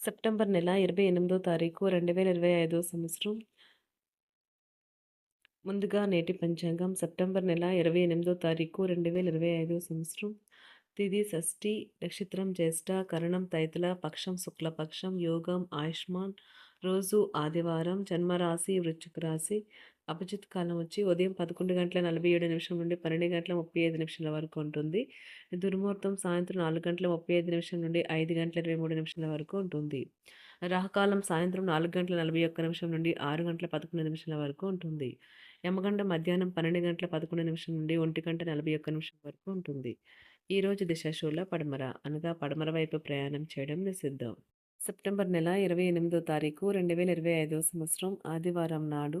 September నెల ఇరవై ఎనిమిదో తారీఖు రెండు వేల ఇరవై ఐదో సంవత్సరం. ముందుగా నేటి పంచాంగం. సెప్టెంబర్ నెల ఇరవై ఎనిమిదో తారీఖు రెండు వేల ఇరవై ఐదో సంవత్సరం. తిది షష్ఠి నక్షత్రం జ్యేష్ఠ కరణం తైతల పక్షం శుక్లపక్షం యోగం ఆయుష్మాన్. రోజు ఆదివారం జన్మరాశి వృశ్చిక రాశి. అభిజిత్ కాలం వచ్చి ఉదయం పదకొండు గంటల నలభై ఏడు నిమిషం నుండి పన్నెండు గంటల ముప్పై ఐదు నిమిషాల వరకు ఉంటుంది. దుర్ముహూర్తం సాయంత్రం నాలుగు గంటల ముప్పై ఐదు నిమిషం నుండి ఐదు గంటల ఇరవై మూడు నిమిషాల వరకు ఉంటుంది. రాహకాలం సాయంత్రం నాలుగు గంటల నలభై ఒక్క నిమిషం నుండి ఆరు గంటల పదకొండు నిమిషాల వరకు ఉంటుంది. యమగండ మధ్యాహ్నం పన్నెండు గంటల పదకొండు నిమిషం నుండి ఒంటి గంట నలభై ఒక్క నిమిషం వరకు ఉంటుంది. ఈరోజు దిశాశూల పడమర అనగా పడమర వైపు ప్రయాణం చేయడం నిషిద్ధం. సెప్టెంబర్ నెల ఇరవై ఎనిమిదో తారీఖు రెండు వేల ఇరవై ఐదో సంవత్సరం ఆదివారం నాడు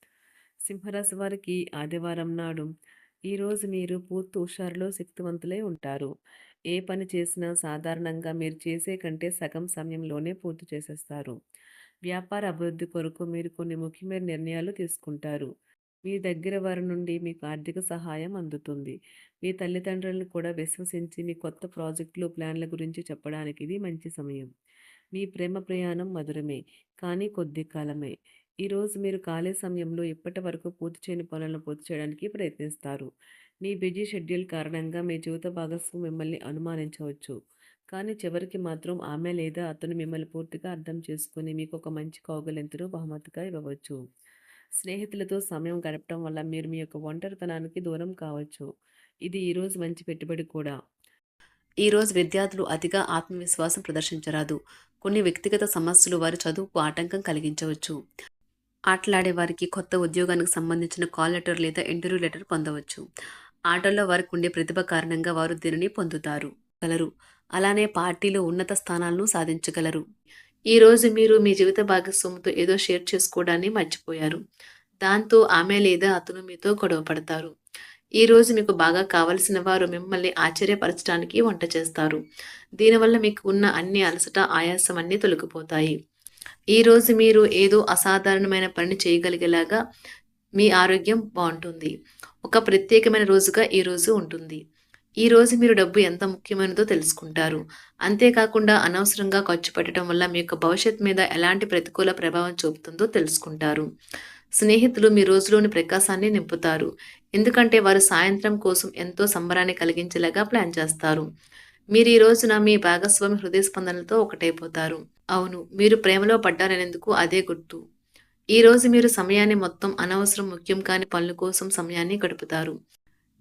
సింహరాశి వారికి ఆదివారం నాడు ఈరోజు మీరు పూర్తి హుషారులో శక్తివంతులై ఉంటారు. ఏ పని చేసినా సాధారణంగా మీరు చేసే కంటే సగం సమయంలోనే పూర్తి చేసేస్తారు. వ్యాపార అభివృద్ధి కొరకు మీరు కొన్ని ముఖ్యమైన నిర్ణయాలు తీసుకుంటారు. మీ దగ్గర వారి నుండి మీకు ఆర్థిక సహాయం అందుతుంది. మీ తల్లిదండ్రులను కూడా విశ్వసించి మీ కొత్త ప్రాజెక్టులు ప్లాన్ల గురించి చెప్పడానికి ఇది మంచి సమయం. మీ ప్రేమ ప్రయాణం మధురమే కానీ కొద్ది కాలమే. ఈరోజు మీరు ఖాళీ సమయంలో ఇప్పటి వరకు పూర్తి చేయని పనులను పూర్తి చేయడానికి ప్రయత్నిస్తారు? మీ బిజీ షెడ్యూల్ కారణంగా మీ జీవిత భాగస్వామి మిమ్మల్ని అనుమానించవచ్చు. కానీ చివరికి మాత్రం ఆమె లేదా అతను మిమ్మల్ని పూర్తిగా అర్థం చేసుకుని మీకు ఒక మంచి కౌగలింతును బహుమతిగా ఇవ్వవచ్చు. స్నేహితులతో సమయం గడపడం వల్ల మీరు మీ యొక్క ఒంటరితనానికి దూరం కావచ్చు. ఇది ఈరోజు మంచి పెట్టుబడి కూడా. ఈరోజు విద్యార్థులు అతిగా ఆత్మవిశ్వాసం ప్రదర్శించరాదు. కొన్ని వ్యక్తిగత సమస్యలు వారి చదువుకు ఆటంకం కలిగించవచ్చు. ఆటలాడే వారికి కొత్త ఉద్యోగానికి సంబంధించిన కాల్ లెటర్ లేదా ఇంటర్వ్యూ లెటర్ పొందవచ్చు. ఆటల్లో వారికి ఉండే ప్రతిభ కారణంగా వారు దీనిని పొందుతారు. గలరు. అలానే పార్టీలో ఉన్నత స్థానాలను సాధించగలరు. ఈరోజు మీరు మీ జీవిత భాగస్వామితో ఏదో షేర్ చేసుకోవడాన్ని మర్చిపోయారు. దాంతో ఆమె లేదా అతను మీతో గొడవ పడతారు. ఈరోజు మీకు బాగా కావలసిన వారు మిమ్మల్ని ఆశ్చర్యపరచడానికి వంట చేస్తారు. దీనివల్ల మీకు ఉన్న అన్ని అలసట ఆయాసం అన్నీ తొలగిపోతాయి. ఈరోజు మీరు ఏదో అసాధారణమైన పని చేయగలిగేలాగా మీ ఆరోగ్యం బాగుంటుంది. ఒక ప్రత్యేకమైన రోజుగా ఈరోజు ఉంటుంది. ఈ రోజు మీరు డబ్బు ఎంత ముఖ్యమైనదో తెలుసుకుంటారు. అంతేకాకుండా అనవసరంగా ఖర్చు పెట్టడం వల్ల మీ యొక్క భవిష్యత్ మీద ఎలాంటి ప్రతికూల ప్రభావం చూపుతుందో తెలుసుకుంటారు. స్నేహితులు మీ రోజులోని ప్రకాశాన్ని నింపుతారు. ఎందుకంటే వారు సాయంత్రం కోసం ఎంతో సంబరాన్ని కలిగించేలాగా ప్లాన్ చేస్తారు. మీరు ఈ రోజున మీ భాగస్వామి హృదయ స్పందనలతో ఒకటైపోతారు. అవును మీరు ప్రేమలో పడ్డారనేందుకు అదే గుర్తు. ఈ రోజు మీరు సమయాన్ని మొత్తం అనవసరం ముఖ్యం కాని పనుల కోసం సమయాన్ని గడుపుతారు.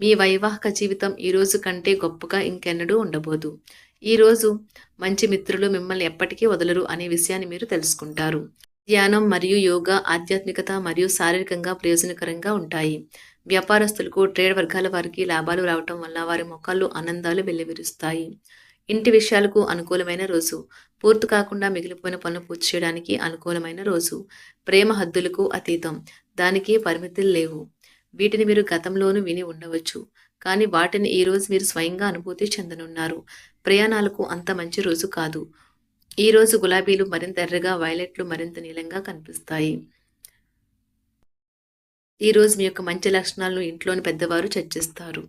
మీ వైవాహిక జీవితం ఈ రోజు కంటే గొప్పగా ఇంకెన్నడూ ఉండబోదు. ఈ రోజు మంచి మిత్రులు మిమ్మల్ని ఎప్పటికీ వదలరు అనే విషయాన్ని మీరు తెలుసుకుంటారు. ధ్యానం మరియు యోగా ఆధ్యాత్మికత మరియు శారీరకంగా ప్రయోజనకరంగా ఉంటాయి. వ్యాపారస్తులకు ట్రేడ్ వర్గాల వారికి లాభాలు రావటం వల్ల వారి మొక్కల్లో ఆనందాలు వెల్లివిరుస్తాయి. ఇంటి విషయాలకు అనుకూలమైన రోజు. పూర్తి కాకుండా మిగిలిపోయిన పనులు పూర్తి చేయడానికి అనుకూలమైన రోజు. ప్రేమ హద్దులకు అతీతం. దానికి పరిమితులు లేవు. వీటిని మీరు గతంలోనూ విని ఉండవచ్చు. కానీ వాటిని ఈ రోజు మీరు స్వయంగా అనుభూతి చెందనున్నారు. ప్రయాణాలకు అంత మంచి రోజు కాదు. ఈ రోజు గులాబీలు మరింత ఎర్రగా వైలెట్లు మరింత నీలంగా కనిపిస్తాయి. ఈరోజు మీ యొక్క మంచి లక్షణాలను ఇంట్లోని పెద్దవారు చర్చిస్తారు.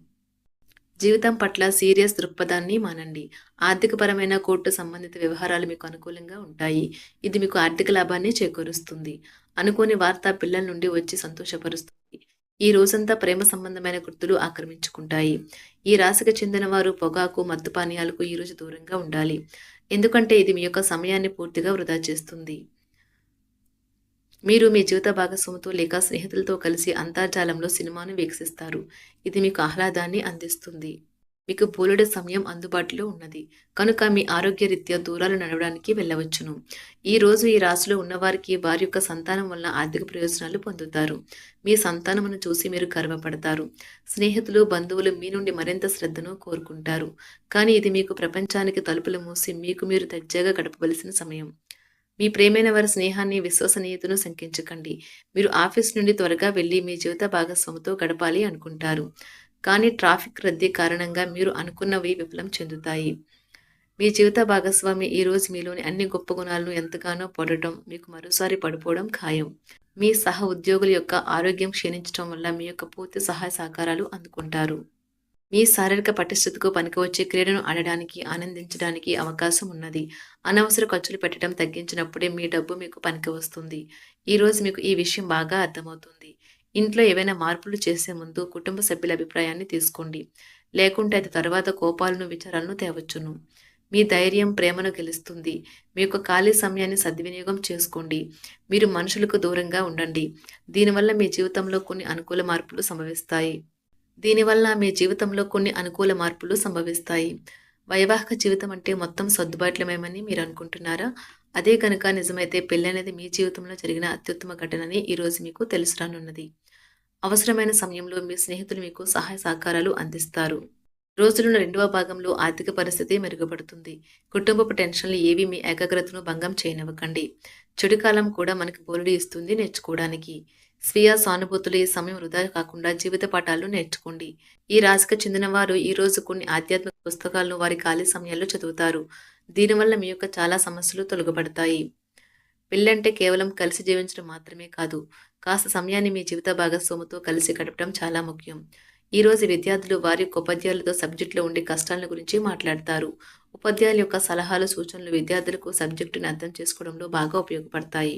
జీవితం పట్ల సీరియస్ దృక్పథాన్ని మానండి. ఆర్థికపరమైన కోర్టు సంబంధిత వ్యవహారాలు మీకు అనుకూలంగా ఉంటాయి. ఇది మీకు ఆర్థిక లాభాన్ని చేకూరుస్తుంది. అనుకోని వార్త పిల్లల నుండి వచ్చి సంతోషపరుస్తుంది. ఈ రోజంతా ప్రేమ సంబంధమైన గుర్తులు ఆక్రమించుకుంటాయి. ఈ రాశికి చెందిన వారు పొగాకు మత్తు పానీయాలకు ఈరోజు దూరంగా ఉండాలి. ఎందుకంటే ఇది మీ యొక్క సమయాన్ని పూర్తిగా వృధా చేస్తుంది. మీరు మీ జీవిత భాగస్వామితో లేక స్నేహితులతో కలిసి అంతర్జాలంలో సినిమాను వీక్షిస్తారు. ఇది మీకు ఆహ్లాదాన్ని అందిస్తుంది. మీకు బోలెడు సమయం అందుబాటులో ఉన్నది. కనుక మీ ఆరోగ్యరీత్యా దూరాలు నడవడానికి వెళ్ళవచ్చును. ఈ రోజు ఈ రాశిలో ఉన్నవారికి వారి యొక్క సంతానం వల్ల ఆర్థిక ప్రయోజనాలు పొందుతారు. మీ సంతానమును చూసి మీరు గర్వపడతారు. స్నేహితులు బంధువులు మీ నుండి మరింత శ్రద్ధను కోరుకుంటారు. కానీ ఇది మీకు ప్రపంచానికి తలుపులు మూసి మీకు మీరు దర్జాగా గడపవలసిన సమయం. మీ ప్రేమైన వారి స్నేహాన్ని, విశ్వసనీయతను శంకించకండి. మీరు ఆఫీస్ నుండి త్వరగా వెళ్ళి మీ జీవిత భాగస్వామితో గడపాలి అనుకుంటారు. కానీ ట్రాఫిక్ రద్దీ కారణంగా మీరు అనుకున్నవి విఫలం చెందుతాయి. మీ జీవిత భాగస్వామి ఈరోజు మీలోని అన్ని గొప్ప గుణాలను ఎంతగానో పడటం మీకు మరోసారి పడిపోవడం ఖాయం. మీ సహ ఉద్యోగుల యొక్క ఆరోగ్యం క్షీణించటం వల్ల మీ యొక్క పూర్తి సహాయ సహకారాలు అందుకుంటారు. మీ శారీరక పటిష్టతకు పనికివచ్చే క్రీడను ఆడడానికి, ఆనందించడానికి అవకాశం ఉన్నది. అనవసర ఖర్చులు పెట్టడం తగ్గించినప్పుడే మీ డబ్బు మీకు పనికి వస్తుంది. ఈరోజు మీకు ఈ విషయం బాగా అర్థమవుతుంది. ఇంట్లో ఏవైనా మార్పులు చేసే ముందు కుటుంబ సభ్యుల అభిప్రాయాన్ని తీసుకోండి. లేకుంటే అది తర్వాత కోపాలను, విచారాలను తేవచ్చును. మీ ధైర్యం ప్రేమను గెలుస్తుంది. మీ యొక్క ఖాళీ సమయాన్ని సద్వినియోగం చేసుకోండి. మీరు మనుషులకు దూరంగా ఉండండి. దీనివల్ల మీ జీవితంలో కొన్ని అనుకూల మార్పులు సంభవిస్తాయి. దీనివల్ల మీ జీవితంలో కొన్ని అనుకూల మార్పులు సంభవిస్తాయి. వైవాహిక జీవితం అంటే మొత్తం సర్దుబాట్లమేమని మీరు అనుకుంటున్నారా? అదే కనుక నిజమైతే పెళ్ళనేది మీ జీవితంలో జరిగిన అత్యుత్తమ ఘటనని ఈరోజు మీకు తెలిసిరానున్నది. అవసరమైన సమయంలో మీ స్నేహితులు మీకు సహాయ సహకారాలు అందిస్తారు. రోజులున్న రెండవ భాగంలో ఆర్థిక పరిస్థితి మెరుగుపడుతుంది. కుటుంబపు టెన్షన్లు ఏవి మీ ఏకాగ్రతను భంగం చేయనివ్వకండి. చెడు కాలం కూడా మనకు బోలెడు ఇస్తుంది నేర్చుకోవడానికి. స్వీయ సానుభూతులు ఈ సమయం వృధా కాకుండా జీవిత పాఠాలు నేర్చుకోండి. ఈ రాశికి చెందిన వారు ఈ రోజు కొన్ని ఆధ్యాత్మిక పుస్తకాలను వారి ఖాళీ సమయాల్లో చదువుతారు. దీనివల్ల మీ యొక్క చాలా సమస్యలు తొలగబడతాయి. పెళ్ళంటే కేవలం కలిసి జీవించడం మాత్రమే కాదు. కాస్త సమయాన్ని మీ జీవిత భాగస్వామితో కలిసి గడపడం చాలా ముఖ్యం. ఈరోజు విద్యార్థులు వారి యొక్క ఉపాధ్యాయులతో సబ్జెక్టులో ఉండే కష్టాల గురించి మాట్లాడతారు. ఉపాధ్యాయుల యొక్క సలహాలు, సూచనలు విద్యార్థులకు సబ్జెక్టుని అర్థం చేసుకోవడంలో బాగా ఉపయోగపడతాయి.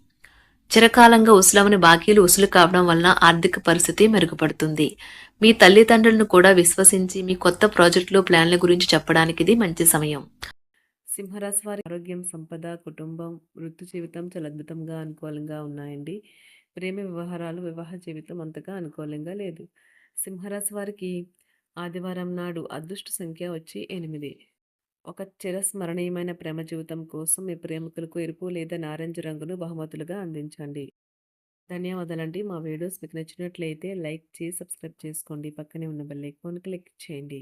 చిరకాలంగా ఉసులవని బాకీలు వసూలు కావడం వలన ఆర్థిక పరిస్థితి మెరుగుపడుతుంది. మీ తల్లిదండ్రులను కూడా విశ్వసించి మీ కొత్త ప్రాజెక్టులు, ప్లాన్ల గురించి చెప్పడానికి ఇది మంచి సమయం. సింహరాశి వారి ఆరోగ్యం, సంపద, కుటుంబం, వృత్తి జీవితం చాలా అద్భుతంగా, అనుకూలంగా ఉన్నాయండి. ప్రేమ వ్యవహారాలు, వివాహ జీవితం అంతగా అనుకూలంగా లేదు. సింహరాశి వారికి ఆదివారం నాడు అదృష్ట సంఖ్య వచ్చి ఎనిమిది. ఒక చిరస్మరణీయమైన ప్రేమ జీవితం కోసం మీ ప్రేమికులకు ఎరుపు లేదా నారింజ రంగును బహుమతులుగా అందించండి. ధన్యవాదాలండి. మా వీడియోస్ మీకు నచ్చినట్లయితే లైక్ చేసి, సబ్స్క్రైబ్ చేసుకోండి. పక్కనే ఉన్న బెల్ ఐకాన్ క్లిక్ చేయండి.